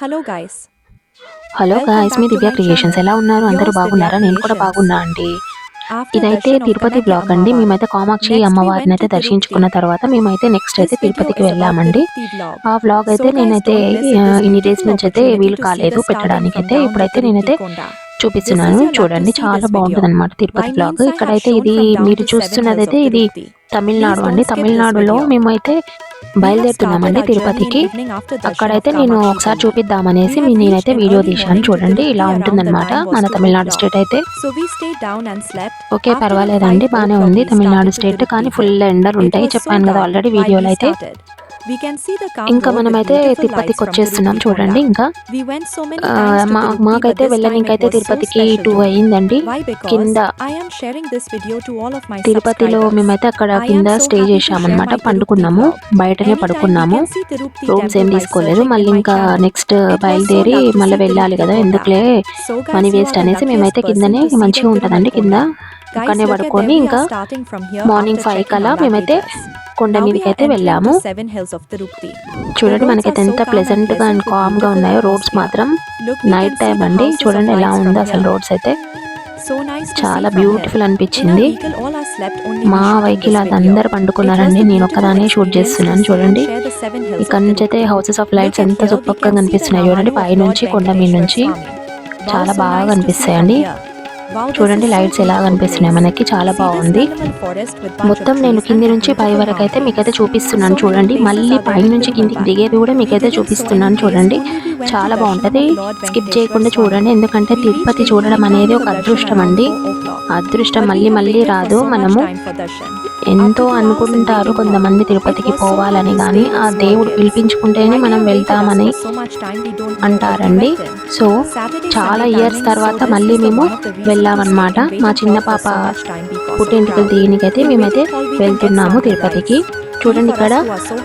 Hello guys hello guys మీ Divya creations. ఎలా ఉన్నారు? అందరూ బాగున్నారా? నేను కూడా. బాగున్నా అండి ఇదైతే తిరుపతి బ్లాగ్ అండి. మేమైతే కామాక్షి అమ్మవారిని అయితే దర్శించుకున్న తర్వాత మేమైతే నెక్స్ట్ అయితే తిరుపతికి వెళ్ళామండి. ఆ వ్లాగ్ అయితే నేనైతే ఇన్ని డేస్ నుంచి అయితే వీలు కాలేదు పెట్టడానికి. అయితే ఇప్పుడైతే నేనైతే చూపిస్తున్నాను. చూడండి చాలా బాగుంటుంది అనమాట తిరుపతి బ్లాగ్ ఇక్కడైతే ఇది మీరు చూస్తున్నది అయితే ఇది తమిళనాడు అండి. తమిళనాడులో మేమైతే బయలుదేరుతున్నామండి తిరుపతికి. అక్కడైతే నేను ఒకసారి చూపిద్దామనేసి నేనైతే వీడియో తీశాను. చూడండి ఇలా ఉంటుందన్నమాట మన తమిళనాడు స్టేట్ అయితే. ఓకే పర్వాలేదండి బాగానే ఉంది తమిళనాడు స్టేట్ కానీ ఫుల్ ఎండలు ఉంటాయి చెప్పాను కదా ఆల్రెడీ వీడియోలో అయితే. ఇంకా మనమైతే తిరుపతికి వచ్చేస్తున్నాం చూడండి. ఇంకా మాకైతే వెళ్ళనికైతే తిరుపతికి టూ అయ్యిందండి కింద తిరుపతిలో మేమైతే అక్కడ కింద స్టే చేసామన్నమాట పండుకున్నాము. బయటనే పడుకున్నాము. రూమ్స్ ఏం తీసుకోలేదు. మళ్ళీ ఇంకా నెక్స్ట్ బయలుదేరి మళ్ళీ వెళ్ళాలి కదా. ఎందుకులే? మనీ వేస్ట్ అనేసి మేమైతే కిందనే మంచిగా ఉంటుందండి. కింద అక్కడనే పడుకొని ఇంకా మార్నింగ్ ఫైవ్ కల్లా మేమైతే కొండ మీదకి అయితే వెళ్ళాము. చూడండి మనకైతే ఎంత ప్లెజెంట్గా అండ్ కామ్గా ఉన్నాయో రోడ్స్ మాత్రం నైట్ టైం అండి. చూడండి ఎలా ఉందో అసలు రోడ్స్ అయితే. చాలా బ్యూటిఫుల్ అనిపించింది. మా వెహికల్ అది అందరు పండుకున్నారండి. నేను ఒక్కదానే షూట్ చేస్తున్నాను చూడండి. ఇక్కడ నుంచి అయితే హౌసెస్ ఆఫ్ లైట్స్ ఎంత సూపర్గా కనిపిస్తున్నాయి చూడండి. పైనుంచి కొండ మీద నుంచి చాలా బాగా కనిపిస్తాయండి చూడండి లైట్స్ ఎలా కనిపిస్తున్నాయి. మనకి చాలా బాగుంది. మొత్తం నేను కింది నుంచి పై వరకు అయితే మీకైతే చూపిస్తున్నాను చూడండి. మళ్ళీ పై నుంచి కిందికి దిగేది కూడా మీకైతే చూపిస్తున్నాను చూడండి. చాలా బాగుంటది. స్కిప్ చేయకుండా చూడండి. ఎందుకంటే తిరుపతి చూడడం అనేది ఒక అదృష్టం అండి. అదృష్టం మళ్ళీ మళ్ళీ రాదు మనము. ఎంతో అనుకుంటారు కొంతమంది తిరుపతికి పోవాలని కానీ ఆ దేవుడు పిలిపించుకుంటేనే మనం వెళ్తామని అంటారండి. సో చాలా ఇయర్స్ తర్వాత మళ్ళీ మేము వెళ్ళామన్నమాట. మా చిన్న పాప పుట్టింటికలు దీనికైతే మేమైతే వెళ్తున్నాము తిరుపతికి. చూడండి ఇక్కడ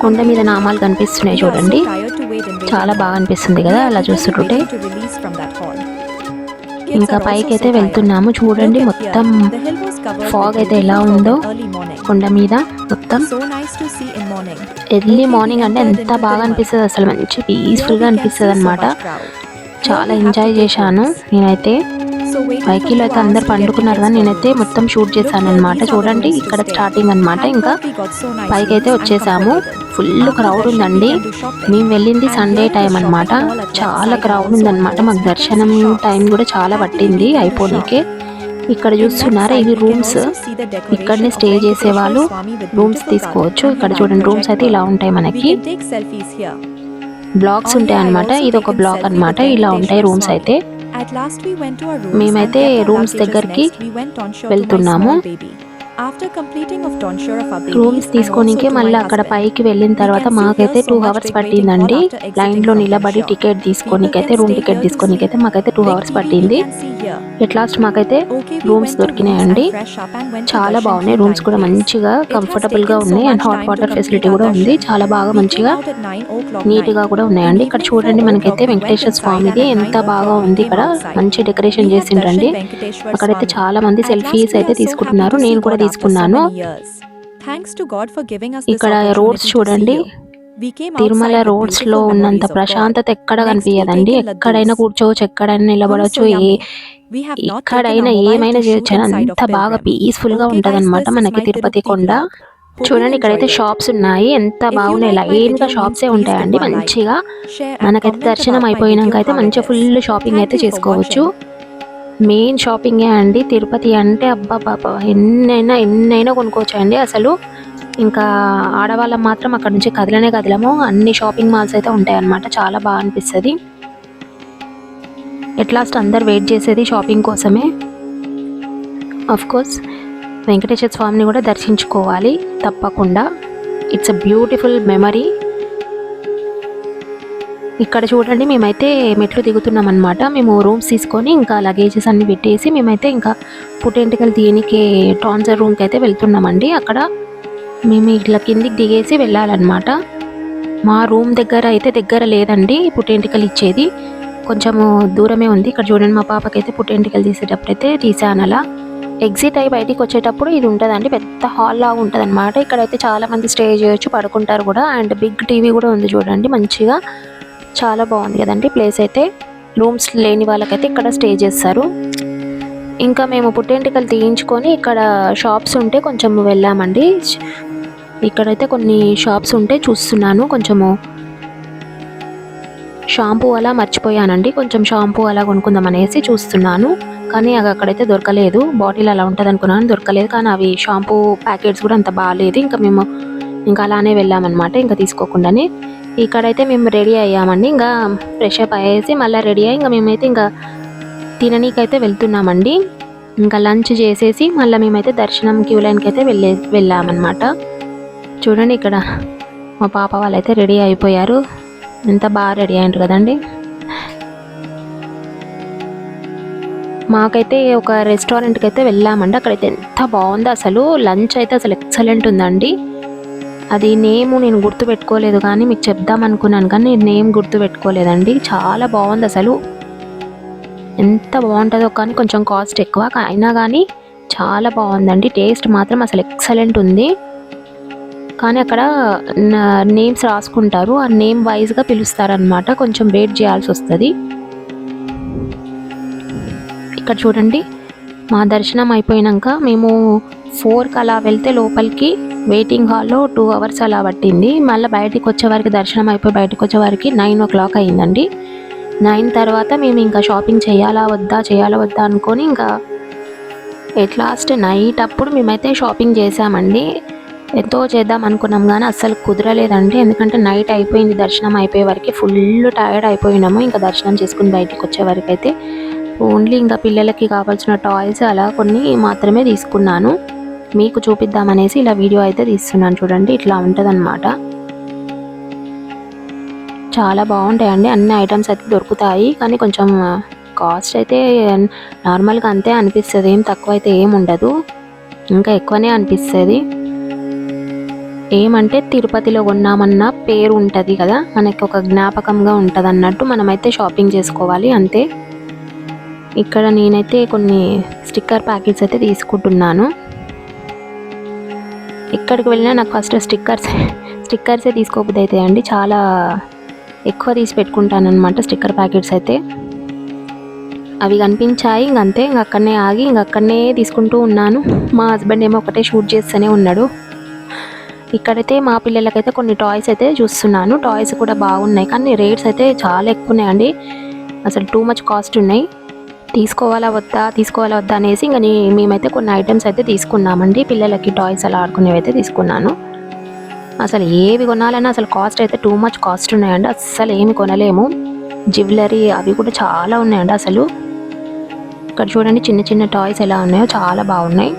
కొండ మీద నామాలు కనిపిస్తున్నాయి చూడండి. చాలా బాగా అనిపిస్తుంది కదా అలా చూస్తుంటే ఇంకా పైకి అయితే వెళ్తున్నాము. చూడండి మొత్తం fog అయితే ఎలా ఉందో. కొండ మీద మొత్తం ఎర్లీ మార్నింగ్ అంటే ఎంత బాగా అనిపిస్తుంది అసలు. మంచి పీస్ఫుల్గా అనిపిస్తుంది అనమాట చాలా ఎంజాయ్ చేశాను. నేనైతే వెహికల్ అయితే అందరు పండుకున్నారు కానీ నేనైతే మొత్తం షూట్ చేశాను అనమాట చూడండి ఇక్కడ స్టార్టింగ్ అన్నమాట. ఇంకా పైకి అయితే వచ్చేసాము. ఫుల్ క్రౌడ్ ఉందండి. మేము వెళ్ళింది సండే టైం అన్నమాట. చాలా క్రౌడ్ ఉందన్నమాట. మాకు దర్శనం టైం కూడా చాలా పట్టింది అయిపోనీకే. ఇక్కడ చూస్తున్నారా ఇవి రూమ్స్ ఇక్కడనే స్టే చేసే వాళ్ళు రూమ్స్ తీసుకోవచ్చు. ఇక్కడ చూడండి రూమ్స్ అయితే ఇలా ఉంటాయి మనకి. బ్లాక్స్ ఉంటాయి అన్నమాట. ఇది ఒక బ్లాక్ అన్నమాట. ఇలా ఉంటాయి రూమ్స్ అయితే. మేమైతే రూమ్స్ దగ్గరికి వెళ్తున్నాము. రూమ్స్ తీసుకోనికే మళ్ళీ అక్కడ పైకి వెళ్ళిన తర్వాత మాకైతే టూ అవర్స్ పట్టిందండి. లైన్లో నిలబడి టికెట్ తీసుకోనికైతే రూమ్ టికెట్ తీసుకోనికైతే మాకైతే టూ అవర్స్ పట్టింది. ఎట్ లాస్ట్ మాకైతే రూమ్స్ దొరికినాయండి చాలా బాగున్నాయి. రూమ్స్ కూడా మంచిగా కంఫర్టబుల్గా ఉన్నాయి. అండ్ హాట్ వాటర్ ఫెసిలిటీ కూడా ఉంది. చాలా బాగా మంచిగా నీట్గా కూడా ఉన్నాయండి. ఇక్కడ చూడండి మనకైతే వెంకటేశ్వర స్వామిది ఎంత బాగా ఉంది ఇక్కడ. మంచి డెకరేషన్ చేసిండ్రండి. అక్కడైతే చాలా మంది సెల్ఫీస్ అయితే తీసుకుంటున్నారు నేను కూడా తీసుకున్నాను. ఇక్కడ రోడ్స్ చూడండి. తిరుమల రోడ్స్లో ఉన్నంత ప్రశాంతత ఎక్కడ కనిపించదండి. ఎక్కడైనా కూర్చోవచ్చు ఎక్కడైనా నిలబడవచ్చు ఏ ఎక్కడైనా ఏమైనా చేయొచ్చు అంత బాగా పీస్ఫుల్గా ఉంటదన్నమాట మనకి తిరుపతి కొండ. చూడండి ఇక్కడైతే షాప్స్ ఉన్నాయి. ఎంత బాగున్నాయి. లైన్గా షాప్సే ఉంటాయండి మంచిగా. మనకైతే దర్శనం అయిపోయినాక అయితే మంచిగా ఫుల్ షాపింగ్ అయితే చేసుకోవచ్చు. మెయిన్ షాపింగే అండి. తిరుపతి అంటే అబ్బా బాబా ఎన్నైనా ఎన్నైనా కొనుక్కోవచ్చు అండి అసలు ఇంకా ఆడవాళ్ళం మాత్రం అక్కడ నుంచి కదలనే కదలము. అన్ని షాపింగ్ మాల్స్ అయితే ఉంటాయన్నమాట. చాలా బాగా అనిపిస్తుంది. ఎట్ లాస్ట్ అందరు వెయిట్ చేసేది షాపింగ్ కోసమే. ఆఫ్ కోర్స్ వెంకటేశ్వర స్వామిని కూడా దర్శించుకోవాలి తప్పకుండా. ఇట్స్ అ బ్యూటిఫుల్ మెమరీ ఇక్కడ చూడండి మేమైతే మెట్లు దిగుతున్నాం అనమాట మేము రూమ్స్ తీసుకొని ఇంకా లగేజెస్ అన్ని పెట్టేసి మేమైతే ఇంకా పుట్టెంటికలు దీనికి టాన్సర్ రూమ్కి అయితే వెళ్తున్నామండి. అక్కడ మేము ఇట్లా కిందికి దిగేసి వెళ్ళాలన్నమాట. మా రూమ్ దగ్గర అయితే దగ్గర లేదండి పుట్టెంటికలు ఇచ్చేది. కొంచెము దూరమే ఉంది. ఇక్కడ చూడండి మా పాపకైతే పుట్టెంటికలు తీసేటప్పుడు అయితే తీసాను అలా. ఎగ్జిట్ అయ్యి బయటికి వచ్చేటప్పుడు ఇది ఉంటుందండి పెద్ద హాల్ లాగా ఉంటుంది అనమాట ఇక్కడైతే చాలామంది స్టే చేయొచ్చు పడుకుంటారు కూడా. అండ్ బిగ్ టీవీ కూడా ఉంది చూడండి మంచిగా. చాలా బాగుంది కదండి ప్లేస్ అయితే. రూమ్స్ లేని వాళ్ళకైతే ఇక్కడ స్టే చేస్తారు. ఇంకా మేము పుట్టెంటికలు తీయించుకొని ఇక్కడ షాప్స్ ఉంటే కొంచెం వెళ్ళామండి. ఇక్కడైతే కొన్ని షాప్స్ ఉంటే చూస్తున్నాను కొంచెము. షాంపూ అలా మర్చిపోయానండి. కొంచెం షాంపూ అలా కొనుక్కుందాం అనేసి చూస్తున్నాను. కానీ అవి అక్కడైతే దొరకలేదు. బాటిల్ అలా ఉంటుంది అనుకున్నాను దొరకలేదు. కానీ అవి షాంపూ ప్యాకెట్స్ కూడా అంత బాగాలేదు ఇంకా మేము ఇంకా అలానే వెళ్ళామన్నమాట. ఇంకా తీసుకోకుండానే. ఇక్కడైతే మేము రెడీ అయ్యామండి. ఇంకా ఫ్రెష్ అప్ అయ్యేసి మళ్ళీ రెడీ అయ్యి ఇంకా మేమైతే ఇంకా తిననీకైతే వెళ్తున్నామండి. ఇంకా లంచ్ చేసేసి మళ్ళీ మేమైతే దర్శనం క్యూ లైన్కి అయితే వెళ్ళే వెళ్ళామన్నమాట. చూడండి ఇక్కడ మా పాప వాళ్ళైతే రెడీ అయిపోయారు. ఎంత బాగా రెడీ అయ్యారు కదండి. మాకైతే ఒక రెస్టారెంట్కి అయితే వెళ్ళామండి. అక్కడైతే ఎంత బాగుందో అసలు. లంచ్ అయితే అసలు ఎక్సలెంట్ ఉందండి. అది నేమ్ నేను గుర్తుపెట్టుకోలేదు కానీ మీకు చెప్దాం అనుకున్నాను కానీ నేను నేమ్ గుర్తు పెట్టుకోలేదండి చాలా బాగుంది అసలు. ఎంత బాగుంటుందో కానీ కొంచెం కాస్ట్ ఎక్కువ. అయినా కానీ చాలా బాగుందండి. టేస్ట్ మాత్రం అసలు ఎక్సలెంట్ ఉంది. కానీ అక్కడ నేమ్స్ రాసుకుంటారు. ఆ నేమ్ వైజ్గా పిలుస్తారనమాట కొంచెం వెయిట్ చేయాల్సి వస్తుంది. ఇక్కడ చూడండి. మా దర్శనం అయిపోయినాక మేము ఫోర్కి అలా వెళ్తే లోపలికి వెయిటింగ్ హాల్లో టూ అవర్స్ అలా పట్టింది. మళ్ళీ బయటికి వచ్చే వరకు దర్శనం అయిపోయి బయటకు వచ్చేవారికి వరకు నైన్ ఓ క్లాక్ అయిందండి. నైన్ తర్వాత మేము ఇంకా షాపింగ్ చేయాలా వద్దా చేయాలా వద్దా అనుకొని ఇంకా ఎట్ లాస్ట్ నైట్ అప్పుడు మేమైతే షాపింగ్ చేసామండి ఎంతో చేద్దాం అనుకున్నాం కానీ అస్సలు కుదరలేదండి. ఎందుకంటే నైట్ అయిపోయింది దర్శనం అయిపోయే వరకు ఫుల్ టైర్డ్ అయిపోయినాము. ఇంకా దర్శనం చేసుకుని బయటికి వచ్చే వరకు అయితే ఓన్లీ ఇంకా పిల్లలకి కావాల్సిన టాయ్స్ అలా కొన్ని మాత్రమే తీసుకున్నాను. మీకు చూపిద్దామనేసి ఇలా వీడియో అయితే తీస్తున్నాను చూడండి ఇట్లా ఉంటుందన్నమాట. చాలా బాగుంటాయండి అన్ని ఐటమ్స్ అయితే దొరుకుతాయి కానీ కొంచెం కాస్ట్ అయితే నార్మల్గా అంతే అనిపిస్తుంది ఏం తక్కువ అయితే ఏం ఉండదు. ఇంకా ఎక్కువనే అనిపిస్తుంది. ఏమంటే తిరుపతిలో కొన్నామన్న పేరు ఉంటుంది కదా మనకి ఒక జ్ఞాపకంగా ఉంటుంది అన్నట్టు మనమైతే షాపింగ్ చేసుకోవాలి అంతే. ఇక్కడ నేనైతే కొన్ని స్టిక్కర్ ప్యాకెట్స్ అయితే తీసుకుంటున్నాను. ఎక్కడికి వెళ్ళినా నాకు ఫస్ట్ స్టిక్కర్స్ స్టిక్కర్సే తీసుకోబుద్ది అయితే అండి. చాలా ఎక్కువ తీసి పెట్టుకుంటాను అనమాట స్టిక్కర్ ప్యాకెట్స్ అయితే. అవి కనిపించాయి ఇంక అంతే ఇంక అక్కడనే ఆగి ఇంక అక్కడనే తీసుకుంటూ ఉన్నాను. మా హస్బెండ్ ఏమో ఒకటే షూట్ చేస్తూనే ఉన్నాడు. ఇక్కడైతే మా పిల్లలకైతే కొన్ని టాయ్స్ అయితే చూస్తున్నాను. టాయ్స్ కూడా బాగున్నాయి కానీ రేట్స్ అయితే చాలా ఎక్కువ ఉన్నాయండి. అసలు టూ మచ్ కాస్ట్ ఉన్నాయి. తీసుకోవాలా వద్దా తీసుకోవాలా వద్దా అనేసి ఇంకా మేమైతే కొన్ని ఐటమ్స్ అయితే తీసుకున్నామండి. పిల్లలకి టాయ్స్ అలా ఆడుకునేవి అయితే తీసుకున్నాను. అసలు ఏవి కొనాలన్నా అసలు కాస్ట్ అయితే టూ మచ్ కాస్ట్ ఉన్నాయండి. అస్సలు ఏమి కొనలేము. జ్యువెలరీ అవి కూడా చాలా ఉన్నాయండి అసలు. ఇక్కడ చూడండి చిన్న చిన్న టాయ్స్ ఎలా ఉన్నాయో చాలా బాగున్నాయి.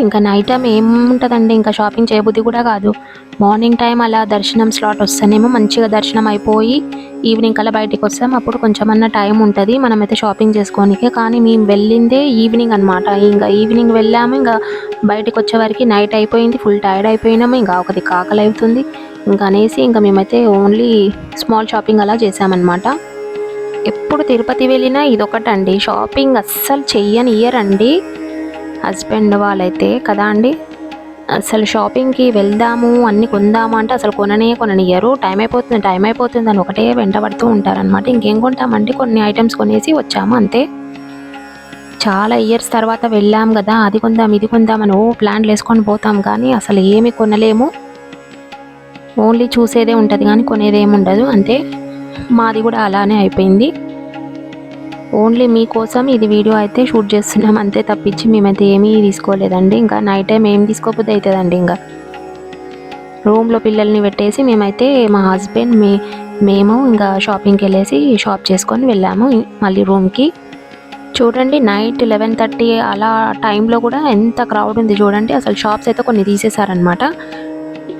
ఇంకా నైట్ టైం ఏముంటుందండి? ఇంకా షాపింగ్ చేయబుద్ధి కూడా కాదు. మార్నింగ్ టైం అలా దర్శనం స్లాట్ వస్తేనేమో మంచిగా దర్శనం అయిపోయి ఈవినింగ్ కల్లా బయటికి వస్తాం. అప్పుడు కొంచెం అన్న టైం ఉంటుంది. మనమైతే షాపింగ్ చేసుకోనికే. కానీ మేము వెళ్ళిందే ఈవినింగ్ అనమాట ఇంకా ఈవినింగ్ వెళ్ళాము. ఇంకా బయటికి వచ్చే నైట్ అయిపోయింది. ఫుల్ టైర్డ్ అయిపోయినాము. ఇంకా ఒకటి కాకలు అవుతుంది. ఇంకా అనేసి ఇంకా మేమైతే ఓన్లీ స్మాల్ షాపింగ్ అలా చేసామన్నమాట ఎప్పుడు తిరుపతి వెళ్ళినా ఇదొకటండి. షాపింగ్ అస్సలు చెయ్యని అండి హస్బెండ్ వాళ్ళైతే కదా అండి? అసలు షాపింగ్కి వెళ్దాము అన్ని కొందాము? అంటే అసలు కొననే కొననియరు టైం అయిపోతుంది టైం అయిపోతుంది అని ఒకటే వెంటబడుతూ ఉంటారనమాట ఇంకేం కొంటామంటే కొన్ని ఐటమ్స్ కొనేసి వచ్చాము అంతే. చాలా ఇయర్స్ తర్వాత వెళ్ళాం కదా అది కొందాం ఇది కొందాం అని ఓ ప్లాన్లు వేసుకొని పోతాం. కానీ అసలు ఏమి కొనలేము. ఓన్లీ చూసేదే ఉంటుంది కానీ కొనేదేమి ఉండదు అంతే. మాది కూడా అలానే అయిపోయింది. ఓన్లీ మీకోసం ఇది వీడియో అయితే షూట్ చేస్తున్నాం. అంతే తప్పించి మేమైతే ఏమీ తీసుకోలేదండి. ఇంకా నైట్ టైం ఏం తీసుకోకపోతే అవుతుందండి ఇంకా. రూమ్లో పిల్లల్ని పెట్టేసి మేమైతే మా హస్బెండ్ మే మేము ఇంకా షాపింగ్కి వెళ్ళేసి షాప్ చేసుకొని వెళ్ళాము. మళ్ళీ రూమ్కి. చూడండి నైట్ లెవెన్ థర్టీ అలా టైంలో కూడా ఎంత క్రౌడ్ ఉంది చూడండి. అసలు షాప్స్ అయితే కొన్ని తీసేశారనమాట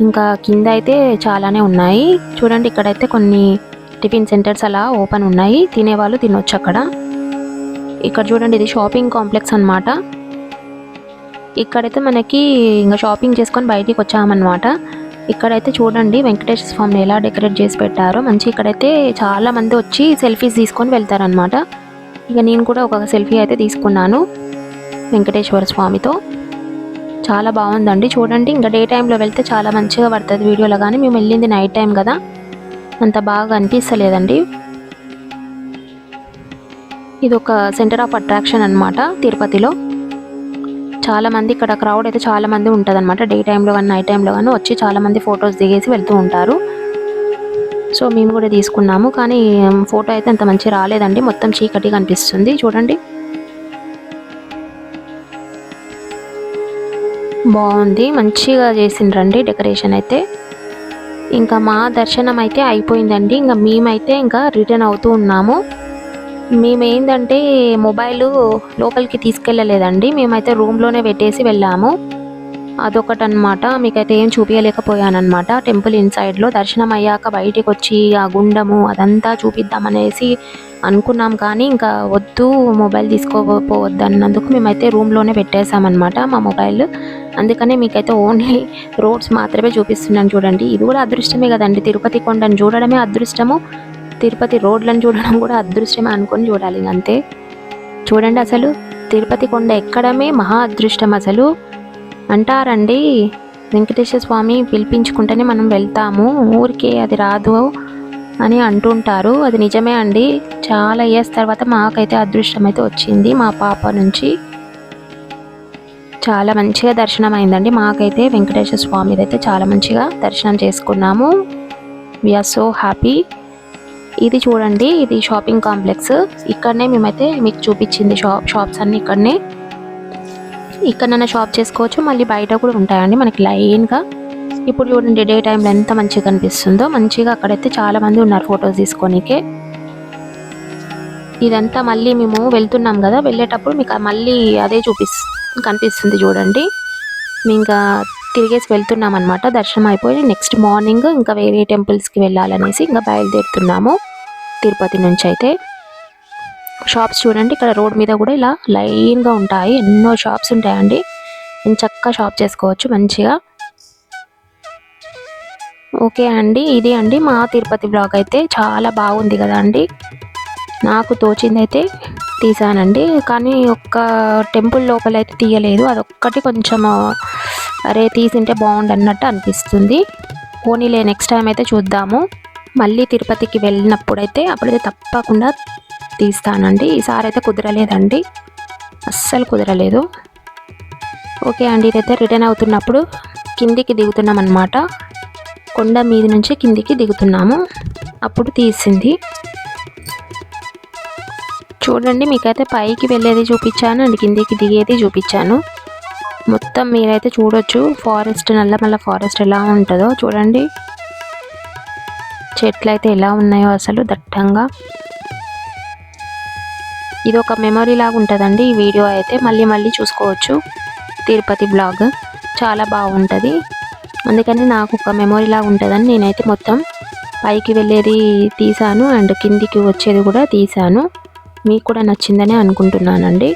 ఇంకా కింద అయితే చాలానే ఉన్నాయి. చూడండి ఇక్కడైతే కొన్ని టిఫిన్ సెంటర్స్ అలా ఓపెన్ ఉన్నాయి. తినేవాళ్ళు తినొచ్చు అక్కడ. ఇక్కడ చూడండి ఇది షాపింగ్ కాంప్లెక్స్ అన్నమాట. ఇక్కడైతే మనకి ఇంకా షాపింగ్ చేసుకొని బయటికి వచ్చామన్నమాట. ఇక్కడైతే చూడండి వెంకటేశ్వర స్వామిని ఎలా డెకరేట్ చేసి పెట్టారో. మంచి ఇక్కడైతే చాలా మంది వచ్చి సెల్ఫీస్ తీసుకొని వెళ్తారనమాట ఇక నేను కూడా ఒక సెల్ఫీ అయితే తీసుకున్నాను వెంకటేశ్వర స్వామితో. చాలా బాగుందండి. చూడండి ఇంకా డే టైంలో వెళ్తే చాలా మంచిగా పడుతుంది వీడియోలో. కానీ మేము వెళ్ళింది నైట్ టైం కదా. అంత బాగా అనిపిస్తలేదండి. ఇది ఒక సెంటర్ ఆఫ్ అట్రాక్షన్ అన్నమాట తిరుపతిలో. చాలా మంది ఇక్కడ క్రౌడ్ అయితే చాలా మంది ఉంటుంది అనమాట డే టైంలో కానీ నైట్ టైంలో కానీ వచ్చి చాలామంది ఫొటోస్ దిగేసి వెళ్తూ ఉంటారు. సో మేము కూడా తీసుకున్నాము. కానీ ఫోటో అయితే అంత మంచి రాలేదండి. మొత్తం చీకటిగా కనిపిస్తుంది. చూడండి. బాగుంది. మంచిగా చేసిండ్రండి డెకరేషన్ అయితే. ఇంకా మా దర్శనం అయితే అయిపోయిందండి. ఇంకా మేమైతే ఇంకా రిటర్న్ అవుతూ ఉన్నాము. మేము ఏంటంటే మొబైల్ లోపలికి తీసుకెళ్ళలేదండి. మేమైతే రూమ్లోనే పెట్టేసి వెళ్ళాము. అదొకటి అనమాట మీకైతే ఏం చూపించలేకపోయానమాట టెంపుల్ ఇన్సైడ్లో దర్శనం అయ్యాక బయటికి వచ్చి ఆ గుండము అదంతా చూపిద్దామనేసి అనుకున్నాం. కానీ ఇంకా వద్దు మొబైల్ తీసుకోపోవద్దు అన్నందుకు మేమైతే రూమ్లోనే పెట్టేసామన్నమాట మా మొబైల్. అందుకనే మీకైతే ఓన్లీ రోడ్స్ మాత్రమే చూపిస్తున్నాను చూడండి. ఇది కూడా అదృష్టమే కదండి. తిరుపతి కొండను చూడడమే అదృష్టము. తిరుపతి రోడ్లను చూడడం కూడా అదృష్టమే అనుకొని చూడాలి అంతే. చూడండి అసలు తిరుపతి కొండ ఎక్కడమే మహా అదృష్టం అసలు. అంటారండి వెంకటేశ్వర స్వామి పిలిపించుకుంటేనే మనం వెళ్తాము. ఊరికే అది రాదు అని అంటుంటారు. అది నిజమే అండి. చాలా ఇయర్స్ తర్వాత మాకైతే అదృష్టం అయితే వచ్చింది. మా పాప నుంచి చాలా మంచిగా దర్శనం అయిందండి మాకైతే వెంకటేశ్వర స్వామి అయితే చాలా మంచిగా దర్శనం చేసుకున్నాము. వీఆర్ సో హ్యాపీ ఇది చూడండి ఇది షాపింగ్ కాంప్లెక్స్ ఇక్కడనే మేమైతే మీకు చూపించింది షాప్ షాప్స్ అన్నీ ఇక్కడనే. ఇక్కడనైనా షాప్ చేసుకోవచ్చు మళ్ళీ బయట కూడా ఉంటాయండి మనకి లైన్గా. ఇప్పుడు చూడండి డే టైంలో ఎంత మంచిగా కనిపిస్తుందో. మంచిగా అక్కడైతే చాలా మంది ఉన్నారు ఫొటోస్ తీసుకోనికే. ఇదంతా మళ్ళీ మేము వెళ్తున్నాం కదా వెళ్ళేటప్పుడు మీకు మళ్ళీ అదే చూపిస్తాం కనిపిస్తుంది చూడండి. మేము ఇంకా తిరిగేసి వెళ్తున్నాం అనమాట దర్శనం అయిపోయి నెక్స్ట్ మార్నింగ్ ఇంకా వేరే టెంపుల్స్కి వెళ్ళాలనేసి ఇంకా బయలుదేరుతున్నాము. తిరుపతి నుంచి అయితే. షాప్స్ చూడండి ఇక్కడ రోడ్ మీద కూడా ఇలా లైన్గా ఉంటాయి. ఎన్నో షాప్స్ ఉంటాయండి. నేను చక్కగా షాప్ చేసుకోవచ్చు మంచిగా. ఓకే అండి ఇది అండి మా తిరుపతి బ్లాగ్ అయితే. చాలా బాగుంది కదా అండి. నాకు తోచింది అయితే తీసానండి. కానీ ఒక్క టెంపుల్ లోపల అయితే తీయలేదు. అదొక్కటి కొంచెం అరే తీసింటే బాగుండు అన్నట్టు అనిపిస్తుంది. పోనీలే నెక్స్ట్ టైం అయితే చూద్దాము. మళ్ళీ తిరుపతికి వెళ్ళినప్పుడైతే అప్పుడైతే తప్పకుండా తీస్తానండి. ఈసారి అయితే కుదరలేదండి. అస్సలు కుదరలేదు. ఓకే అండి ఇదైతే రిటర్న్ అవుతున్నప్పుడు కిందికి దిగుతున్నాం అనమాట కొండ మీద నుంచి కిందికి దిగుతున్నాము. అప్పుడు తీసింది. చూడండి మీకైతే పైకి వెళ్ళేది చూపించాను అండ్ కిందికి దిగేది చూపించాను. మొత్తం మీరైతే చూడొచ్చు ఫారెస్ట్ నల్లమల్ల ఫారెస్ట్ ఎలా ఉంటుందో. చూడండి చెట్లు అయితే ఎలా ఉన్నాయో అసలు దట్టంగా. ఇది ఒక మెమొరీ లాగా ఉంటుందండి ఈ వీడియో అయితే. మళ్ళీ మళ్ళీ చూసుకోవచ్చు తిరుపతి బ్లాగ్ చాలా బాగుంటుంది. అందుకని నాకు ఒక మెమొరీ లాగా ఉంటుందని నేనైతే మొత్తం పైకి వెళ్ళేది తీసాను అండ్ కిందికి వచ్చేది కూడా తీసాను. మీకు కూడా నచ్చిందని అనుకుంటున్నానండి.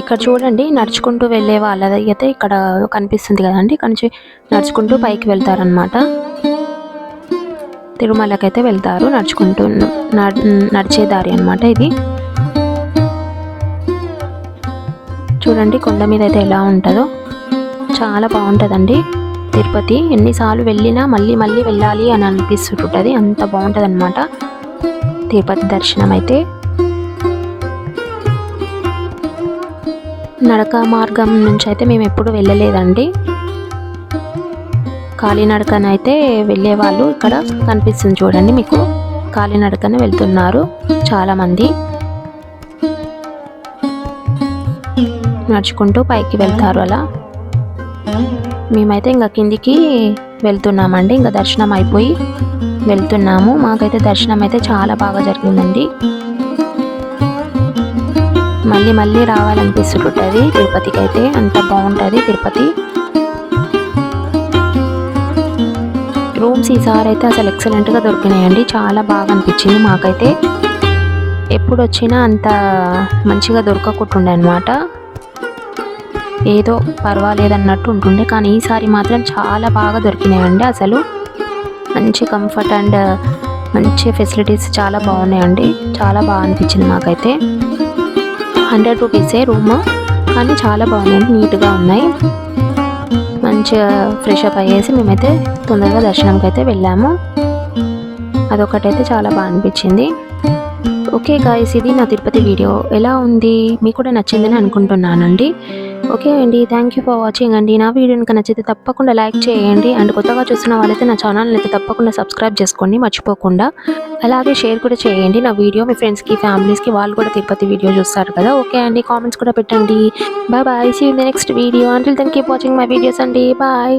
ఇక్కడ చూడండి నడుచుకుంటూ వెళ్ళే వాళ్ళది అయితే ఇక్కడ కనిపిస్తుంది కదండి. ఇక్కడ నుంచి నడుచుకుంటూ పైకి వెళ్తారనమాట తిరుమలకైతే వెళ్తారు నడుచుకుంటూ నడిచే దారి అనమాట ఇది. చూడండి కొండ మీద అయితే ఎలా ఉంటుందో. చాలా బాగుంటుందండి. తిరుపతి ఎన్నిసార్లు వెళ్ళినా మళ్ళీ మళ్ళీ వెళ్ళాలి అని అనిపిస్తుంటుంది. అంత బాగుంటుంది అనమాట తిరుపతి దర్శనం అయితే నడక మార్గం నుంచి అయితే మేము ఎప్పుడు వెళ్ళలేదండి. కాలినడకన అయితే వెళ్ళేవాళ్ళు ఇక్కడ కనిపిస్తుంది చూడండి మీకు. కాలినడకన వెళ్తున్నారు చాలామంది. నడుచుకుంటూ పైకి వెళ్తారు అలా. మేమైతే ఇంకా కిందికి వెళ్తున్నామండి. ఇంకా దర్శనం అయిపోయి వెళ్తున్నాము. మాకైతే దర్శనం అయితే చాలా బాగా జరిగిందండి. మళ్ళీ మళ్ళీ రావాలనిపిస్తుంటుంది. తిరుపతికి అయితే అంత బాగుంటుంది తిరుపతి. రూమ్స్ ఈసారి అయితే అసలు ఎక్సలెంట్గా దొరికినాయండి. చాలా బాగా అనిపించింది మాకైతే. ఎప్పుడు వచ్చినా అంత మంచిగా దొరకకుంటుండే అనమాట ఏదో పర్వాలేదు అన్నట్టు ఉంటుండే. కానీ ఈసారి మాత్రం చాలా బాగా దొరికినాయండి అసలు. మంచి కంఫర్ట్ అండ్ మంచి ఫెసిలిటీస్ చాలా బాగున్నాయండి. చాలా బాగా అనిపించింది మాకైతే. హండ్రెడ్ రూపీసే రూమ్. కానీ చాలా బాగున్నాయి నీట్గా ఉన్నాయి. మంచిగా ఫ్రెష్ అప్ అయ్యేసి మేమైతే తొందరగా దర్శనంకి అయితే వెళ్ళాము. అదొకటైతే చాలా బాగా అనిపించింది. ఓకే గాయస్ ఇది నా తిరుపతి వీడియో. ఎలా ఉంది? మీకు కూడా నచ్చిందని అనుకుంటున్నానండి. ఓకే అండి థ్యాంక్ యూ ఫర్ వాచింగ్ అండి. నా వీడియో కనుక నచ్చితే తప్పకుండా లైక్ చేయండి. అండ్ కొత్తగా చూస్తున్న వాళ్ళైతే నా ఛానల్ని అయితే తప్పకుండా సబ్స్క్రైబ్ చేసుకోండి మర్చిపోకుండా. అలాగే షేర్ కూడా చేయండి. నా వీడియో మీ ఫ్రెండ్స్కి ఫ్యామిలీస్కి వాళ్ళు కూడా తిరుపతి వీడియో చూస్తారు కదా. ఓకే అండి కామెంట్స్ కూడా పెట్టండి. Bye bye see the next video until thank you watching my videos అండి. బాయ్